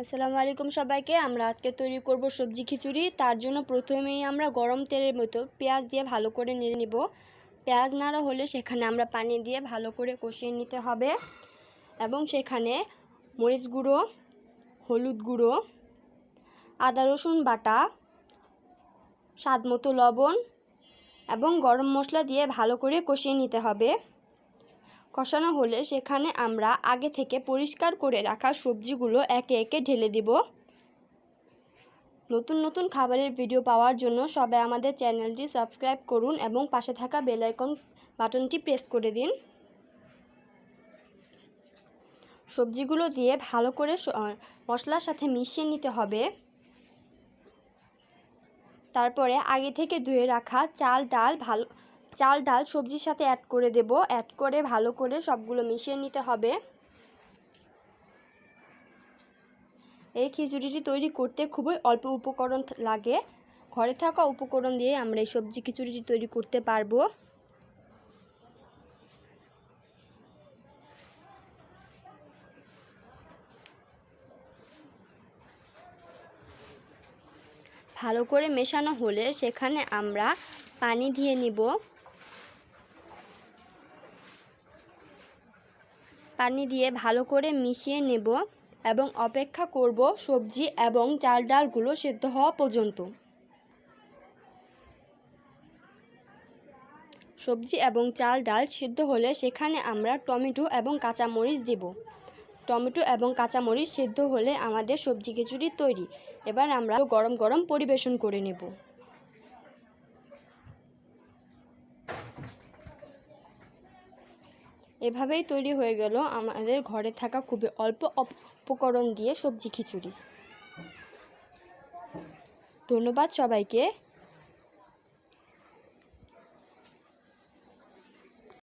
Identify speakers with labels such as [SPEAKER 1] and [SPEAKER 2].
[SPEAKER 1] আসসালামু আলাইকুম সবাইকে। আমরা আজকে তৈরি করব সবজি খিচুড়ি। তার জন্য প্রথমেই আমরা গরম তেলের মতো পেঁয়াজ দিয়ে ভালো করে নেড়ে নেব। পেঁয়াজ নাড়া হলে সেখানে আমরা পানি দিয়ে ভালো করে কষিয়ে নিতে হবে এবং সেখানে মরিচ গুঁড়ো, হলুদ গুঁড়ো, আদা রসুন বাটা স্বাদ মতো লবণ এবং গরম মশলা দিয়ে ভালো করে কষিয়ে নিতে হবে। কষানো হলে সেখানে আমরা আগে থেকে পরিষ্কার করে রাখা সবজিগুলো একে একে ঢেলে দিব। নতুন নতুন খাবারের ভিডিও পাওয়ার জন্য সবাই আমাদের চ্যানেলটি সাবস্ক্রাইব করুন এবং পাশে থাকা বেল আইকন বাটনটি প্রেস করে দিন। সবজিগুলো দিয়ে ভালো করে মশলার সাথে মিশিয়ে নিতে হবে। তারপরে আগে থেকে ধুয়ে রাখা চাল, ডাল ভালো চাল, ডাল, সবজির সাথে অ্যাড করে দেব। অ্যাড করে ভালো করে সবগুলো মিশিয়ে নিতে হবে। এই খিচুড়িটি তৈরি করতে খুবই অল্প উপকরণ লাগে। ঘরে থাকা উপকরণ দিয়ে আমরা এই সবজি খিচুড়িটি তৈরি করতে পারব। ভালো করে মেশানো হলে সেখানে আমরা পানি দিয়ে নিব। পানি দিয়ে ভালো করে মিশিয়ে নেব এবং অপেক্ষা করব সবজি এবং চাল ডালগুলো সেদ্ধ হওয়া পর্যন্ত। সবজি এবং চাল ডাল সিদ্ধ হলে সেখানে আমরা টমেটো এবং কাঁচামরিচ দেব। টমেটো এবং কাঁচামরিচ সিদ্ধ হলে আমাদের সবজি খিচুড়ি তৈরি। এবার আমরা গরম গরম পরিবেশন করে নেব। এভাবেই তৈরি হয়ে গেল আমাদের ঘরে থাকা খুবই অল্প উপকরণ দিয়ে সবজি খিচুড়ি। ধন্যবাদ সবাইকে।